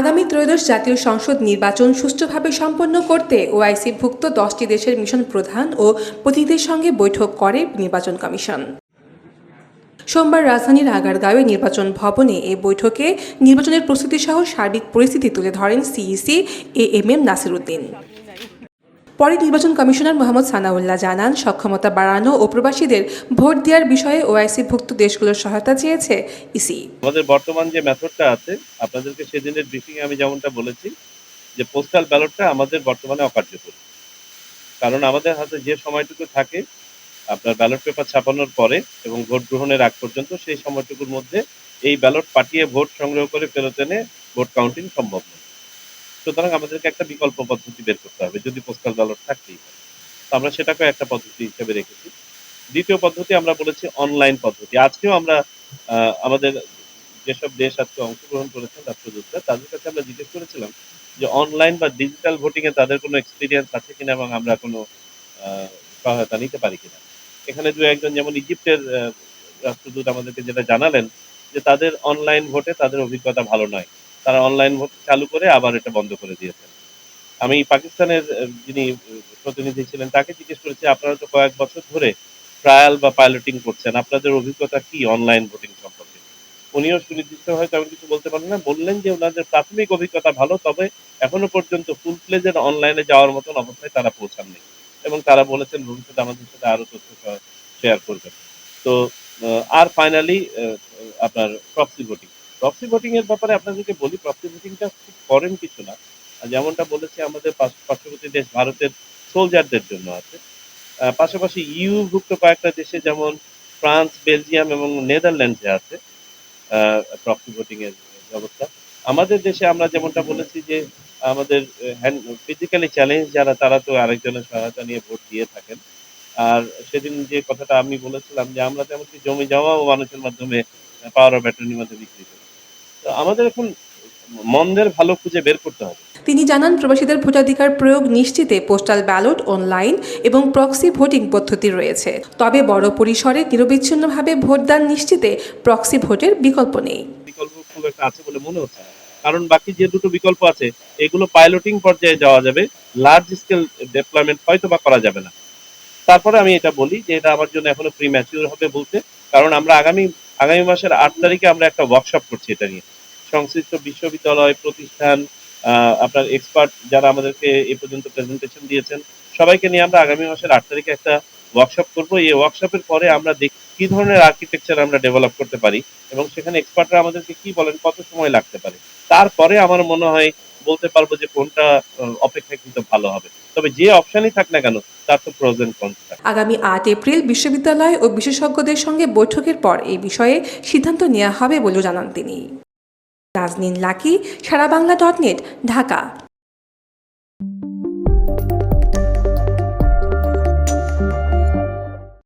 আগামী ত্রয়োদশ জাতীয় সংসদ নির্বাচন সুষ্ঠুভাবে সম্পন্ন করতে ওআইসিভুক্ত দশটি দেশের মিশন প্রধান ও প্রতিনিধিদের সঙ্গে বৈঠক করে নির্বাচন কমিশন। সোমবার রাজধানীর আগারগাঁওয়ে নির্বাচন ভবনে এ বৈঠকে নির্বাচনের প্রস্তুতি সহ সার্বিক পরিস্থিতি তুলে ধরেন CEC A M M Nasiruddin. পরে নির্বাচন কমিশনার মোহাম্মদ সানাউল্লাহ জানান, সক্ষমতা বাড়ানো ও প্রবাসীদের ভোট দেওয়ার বিষয়ে ওআইসি ওআইসিভুক্ত দেশগুলোর সহায়তা চেয়েছে ইসি। আমাদের বর্তমান যে মেথডটা আছে, আপনাদেরকে সেদিনের ব্রিফিং আমি যেমনটা বলেছি, যে পোস্টাল ব্যালটটা আমাদের বর্তমানে অকার্যকর। কারণ আমাদের হাতে যে সময়টুকু থাকে, আপনার ব্যালট পেপার ছাপানোর পরে এবং ভোট গ্রহণের আগ পর্যন্ত, সেই সময়টুকুর মধ্যে এই ব্যালট পাঠিয়ে ভোট সংগ্রহ করে ফেরত এনে ভোট কাউন্টিং সম্ভব নয়। সুতরাং আমাদেরকে একটা বিকল্প পদ্ধতি বের করতে হবে, যদি পোস্টাল ব্যালট থাকতেই হয় আমরা সেটাকে একটা পদ্ধতি হিসেবে রেখেছি। দ্বিতীয় পদ্ধতি আমরা বলেছি অনলাইন পদ্ধতি। আজকেও আমরা আমাদের যেসব দেশ আজকে অংশগ্রহণ করেছেন, রাষ্ট্রদূতরা, তাদের কাছে আমরা জিজ্ঞেস করেছিলাম যে অনলাইন বা ডিজিটাল ভোটিং এ তাদের কোনো এক্সপিরিয়েন্স আছে কিনা এবং আমরা কোনো সহায়তা নিতে পারি কিনা। এখানে দু একজন যেমন ইজিপ্টের রাষ্ট্রদূত আমাদেরকে যেটা জানালেন যে তাদের অনলাইন ভোটে তাদের অভিজ্ঞতা ভালো নয়। তারা অনলাইন ভোট চালু করে আবার এটা বন্ধ করে দিয়েছেন। আমি পাকিস্তানের যিনি প্রতিনিধি ছিলেন তাকে জিজ্ঞেস করেছি, আপনারা তো কয়েক বছর ধরে ট্রায়াল বা পাইলটিং করছেন, আপনাদের অভিজ্ঞতা কি অনলাইন ভোটিং সম্পর্কে? উনিও সুনির্দিষ্ট হয় আমি কিছু বলতে পারেন না, বললেন যে ওনাদের প্রাথমিক অভিজ্ঞতা ভালো, তবে এখনও পর্যন্ত ফুল প্লেজের অনলাইনে যাওয়ার মতন অবস্থায় তারা পৌঁছাননি। এবং তারা বলেছেন ভবিষ্যতে আমাদের সাথে আরও তথ্য শেয়ার করবেন। তো আর ফাইনালি আপনার প্রক্সি ভোটিং প্রক্সি ভোটিং এর ব্যাপারে আপনাদেরকে বলি প্রক্সি ভোটিংটা খুব করেন কিছু না। যেমনটা বলেছি, আমাদের পার্শ্ববর্তী দেশ ভারতের সোলজারদের জন্য আছে। পাশাপাশি ইউভুক্ত কয়েকটা দেশে যেমন ফ্রান্স বেলজিয়াম এবং নেদারল্যান্ডসে আছে প্রক্সি ভোটিং এর ব্যবস্থা। আমাদের দেশে আমরা যেমনটা বলেছি যে, আমাদের হ্যান্ড ফিজিক্যালি চ্যালেঞ্জ যারা, তারা তো আরেকজনের সহায়তা নিয়ে ভোট দিয়ে থাকেন। আর সেদিন যে কথাটা আমি বলেছিলাম যে, আমরা তেমন জমি জমাও মানুষের মাধ্যমে পাওয়ার অফ অ্যাটর্নির মধ্যে বিক্রি করি। আমাদের এখন মন্দের ভালো খুঁজে বের করতে হবে। তিনি জানান প্রবাসীদের ভোটাধিকার প্রয়োগ নিশ্চিতে পোস্টাল ব্যালট অনলাইন এবং প্রক্সি ভোটিং পদ্ধতি রয়েছে। তবে বড় পরিসরে নিরবিচ্ছিন্নভাবে ভোটদান নিশ্চিতে প্রক্সি ভোটের বিকল্প নেই। বিকল্প খুব একটা আছে বলে মনে হচ্ছে কারণ বাকি যে দুটো বিকল্প আছে এগুলো পাইলটিং পর্যায়ে যাওয়া যাবে লার্জ স্কেল ডেভেলপমেন্ট হয়তো বা করা যাবে না। তারপরে আমি এটা বলি যে এটা আমার জন্য এখনও প্রি ম্যাচিউর হবে বলতে কারণ আমরা আগামী আগামী মাসের আট তারিখে আমরা একটা ওয়ার্কশপ করছি এটা নিয়ে। সংশ্লিষ্ট বিশ্ববিদ্যালয় প্রতিষ্ঠান আপনার এক্সপার্ট যারা আমাদেরকে এই পর্যন্ত প্রেজেন্টেশন দিয়েছেন, সবাইকে নিয়ে আমরা আগামী মাসের আট তারিখে একটা ওয়ার্কশপ করব। এই ওয়ার্কশপের পরে আমরা দেখি, কি ধরনের আর্কিটেকচার আমরা ডেভেলপ করতে পারি এবং সেখানে এক্সপার্টরা আমাদেরকে কি বলেন, কত সময় লাগতে পারে? তারপরে আমার মনে হয় বলতে পারব যে কোনটা অপেক্ষাকৃত ভালো হবে। তবে যে অপশনই থাক না কেন, তার তো থাকে। আগামী আট এপ্রিল বিশ্ববিদ্যালয় ও বিশেষজ্ঞদের সঙ্গে বৈঠকের পর এই বিষয়ে সিদ্ধান্ত নেওয়া হবে বলেও জানান তিনি। Nazneen Lucky Sara Bangla dot net Dhaka.